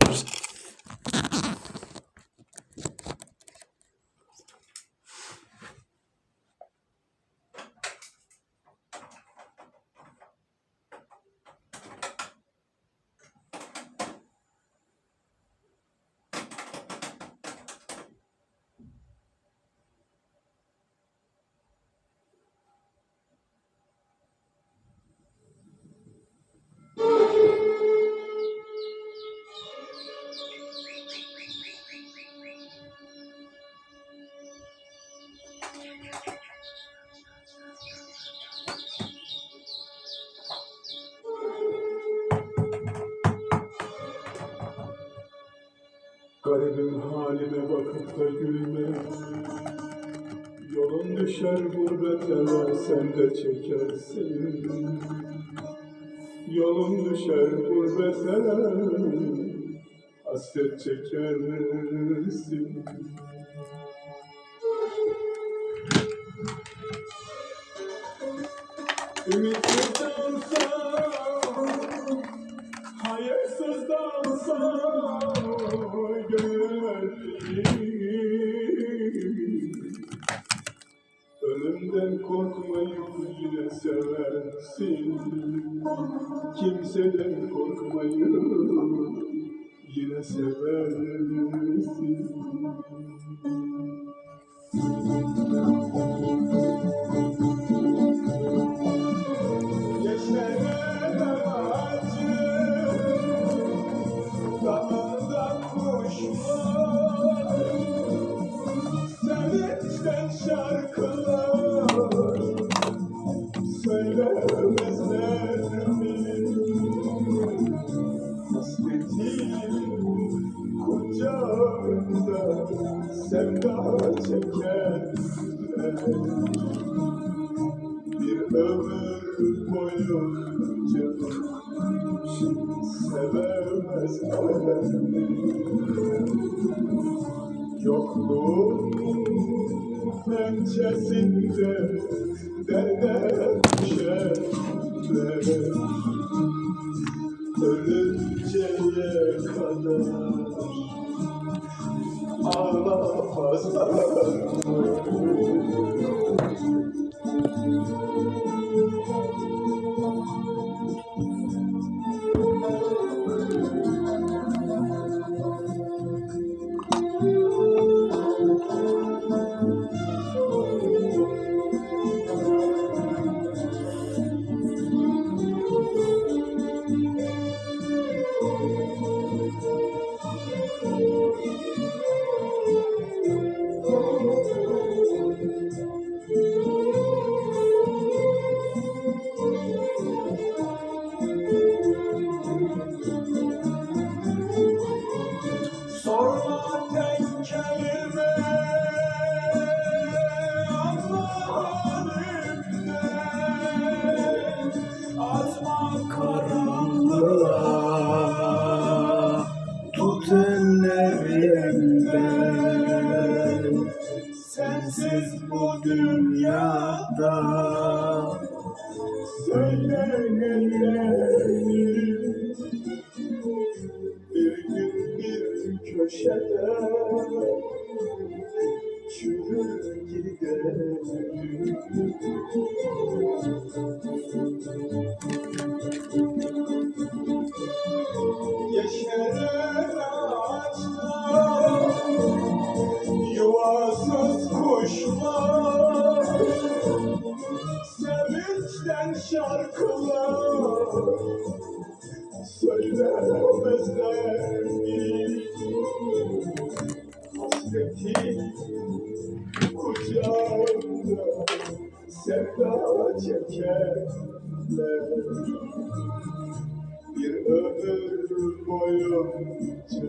Tchau. Garibim haline bakıp da gülme Yolun düşer gurbetele sen de çekersin. Yolun düşer gurbetele Hasret çekersin. Ümitsiz dansa Hayırsız Ölümden korkmayıp yine seversin. Kimseden korkmayıp yine seversin. Yeşere acı Damında kuşlar Sevinçten şarkılar Sevda çekerler bir ömür boyunca sevemezler Yokluğun pençesinde derde düşerler Ölünceye kadar ağlamazlar Sorma tek kelime Allah'ın emrinden Atma karanlığa Tut ellerimden Sensiz bu dünyada Söylenenlerim bir gün bir köşede sevinçten şarkılar, söylemezler mi? Hasreti kucağında sevda çekerler Bir ömür boyunca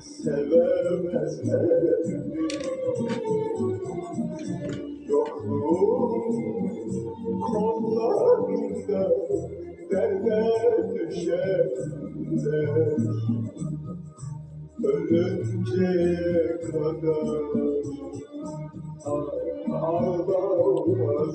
sevemezler mi? Kollarında derde düşerler Ölünceye kadar ağlamazlar